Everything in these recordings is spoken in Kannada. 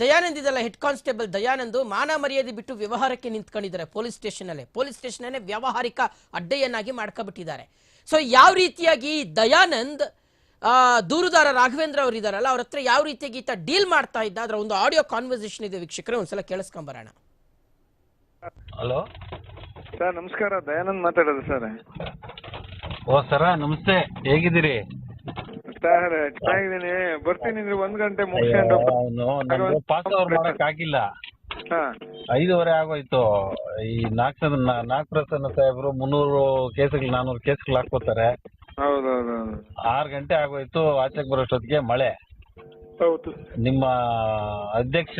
ದಯಾನಂದ್ ಇದೆಲ್ಲ ಹೆಡ್ ಕಾನ್ಸ್ಟೇಬಲ್ ದಯಾನಂದ್ ಮಾನ ಮರ್ಯಾದೆ ಬಿಟ್ಟು ವ್ಯವಹಾರಕ್ಕೆ ನಿಂತ್ಕೊಂಡಿದ್ದಾರೆ ಪೊಲೀಸ್ ಸ್ಟೇಷನ್ ಅಲ್ಲೇ ಪೊಲೀಸ್ ಸ್ಟೇಷನ್ ಅಲ್ಲೇ ವ್ಯಾವಹಾರಿಕ ಅಡ್ಡೆಯನ್ನಾಗಿ ಮಾಡ್ಕೊಬಿಟ್ಟಿದ್ದಾರೆ. ಸೊ ಯಾವ ರೀತಿಯಾಗಿ ದಯಾನಂದ್ ಆ, ದೂರುದಾರ ರಾಘವೇಂದ್ರ ಅವರು ಇದಾರಲ್ಲ ಅವ್ರ ಹತ್ರ ಯಾವ ರೀತಿಯಾಗಿ ಈತ ಡೀಲ್ ಮಾಡ್ತಾ ಇದ್ದ? ಅದರ ಒಂದು ಆಡಿಯೋ ಕಾನ್ವರ್ಸೇಷನ್ ಇದೆ ವೀಕ್ಷಕರೇ ಒಂದ್ಸಲ ಕೇಳಿಸ್ಕೊಂಬರೋಣ. ಹಲೋ? ಸರ್ ನಮಸ್ಕಾರ. ದಯಾನಂದ್ ಮಾತಾಡೋದು ಸರ್. ಓ ಸರ ನಮಸ್ತೆ. ಹೇಗಿದ್ದೀರಿ? ಸರ್ ಚೆನ್ನಾಗಿದ್ದೀನಿ ಬರ್ತೀನಿ ಅಂದ್ರೆ ಒಂದ್ ಗಂಟೆ ಮುಗಿಸ್ಕೊಂಡು ಪಾಸ್ ಓವರ್ ಮಾಡಕ್ ಆಗಿಲ್ಲ. ಐದುವರೆ ಆಗೋಯ್ತು. ಈ ನಾಲ್ಕು ನಾಗಪ್ರಸನ್ನ ಪ್ರಸನ್ನ ಸಾಹೇಬ್ರು ಮುನ್ನೂರು ಕೇಸ್ಗಳು ನಾನೂರು ಕೇಸ್ಗಳು ಹಾಕೋತಾರೆ ಆರು ಗಂಟೆ ಆಗೋಯ್ತು. ಆಚೆಗೆ ಬರೋಷ್ಟೊತ್ತಿಗೆ ಮಳೆ. ನಿಮ್ಮ ಅಧ್ಯಕ್ಷ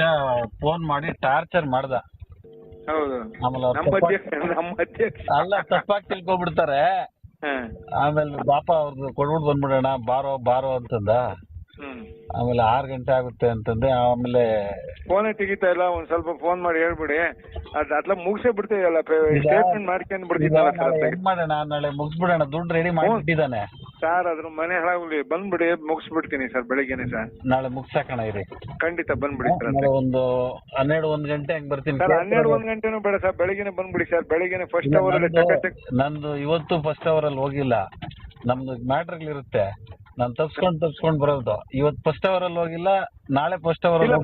ಫೋನ್ ಮಾಡಿ ಟಾರ್ಚರ್ ಮಾಡ್ದ. ಅಲ್ಲ ತಪ್ಪಾಗಿ ತಿಳ್ಕೊಬಿಡ್ತಾರೆ. ಆಮೇಲೆ ಬಾಪ ಅವ್ರದ್ದು ಕೊಡ್ಬಿಟ್ಟು ಬಂದ್ಬಿಡೋಣ ಬಾರೋ ಬಾರೋ ಅಂತಂದ. ಆಮೇಲೆ ಆರ್ ಗಂಟೆ ಆಗುತ್ತೆ ಅಂತಂದೆ ಆಮೇಲೆ ಫೋನ್ ತೆಗಿತಾ ಇಲ್ಲ ಒಂದ್ ಸ್ವಲ್ಪ ಫೋನ್ ಮಾಡಿ ಹೇಳ್ಬಿಡಿ. ಅದ್ ಅದ್ಲ ಮುಗಿಸೇ ಬಿಡ್ತೀವಲ್ಲ ಸ್ಟೇಟ್ಮೆಂಟ್ ಮಾಡ್ಕೊಂಡ್ ಬಿಡ್ತೀವಿ ಮಾಡೋಣ? ನಾಳೆ ಮುಗಿಸ್ಬಿಡೋಣ ದುಡ್ಡು ರೆಡಿ ಮಾಡಿಬಿಟ್ಟಿದ್ದಾನೆ. ಸರ್ ಅದ್ರ ಮನೆ ಹಾಳಾಗ್ಲಿ ಬಂದ್ಬಿಡಿ ಮುಗಿಸ್ಬಿಡ್ತೀನಿ ಸರ್ ಬೆಳಿಗ್ಗೆನೆ ಸರ್ ನಾಳೆ ಮುಗ್ಸಕಣ ಇರಿ. ಖಂಡಿತ ಬಂದ್ಬಿಡಿ ಸರ್ ಆಮೇಲೆ ಒಂದು ಹನ್ನೆರಡು ಒಂದ್ ಗಂಟೆ ಹಂಗ್ ಬರ್ತೀನಿ. ಸರ್ ಹನ್ನೆರಡು ಒಂದ್ ಗಂಟೆನೂ ಬೇಡ ಸರ್ ಬೆಳಿಗ್ಗೆನೆ ಬಂದ್ಬಿಡಿ ಸರ್ ಬೆಳಿಗ್ಗೆನೆ ಫಸ್ಟ್ ಅವರ್ ಅಲ್ಲಿ ನಂದು- ಇವತ್ತು ಫಸ್ಟ್ ಅವರ್ ಅಲ್ಲಿ ಹೋಗಿಲ್ಲ. ನಮ್ದು ಇರುತ್ತೆ ನಾನು ತಪ್ಸ್ಕೊಂಡ್ ತಪ್ಸ್ಕೊಂಡ್ ಬರೋದು. ಇವತ್ತು ಫಸ್ಟ್ ಅವರ್ ಅಲ್ಲಿ ಹೋಗಿಲ್ಲ ನಾಳೆ ಫಸ್ಟ್ ಅವರ್ ಅಲ್ಲಿ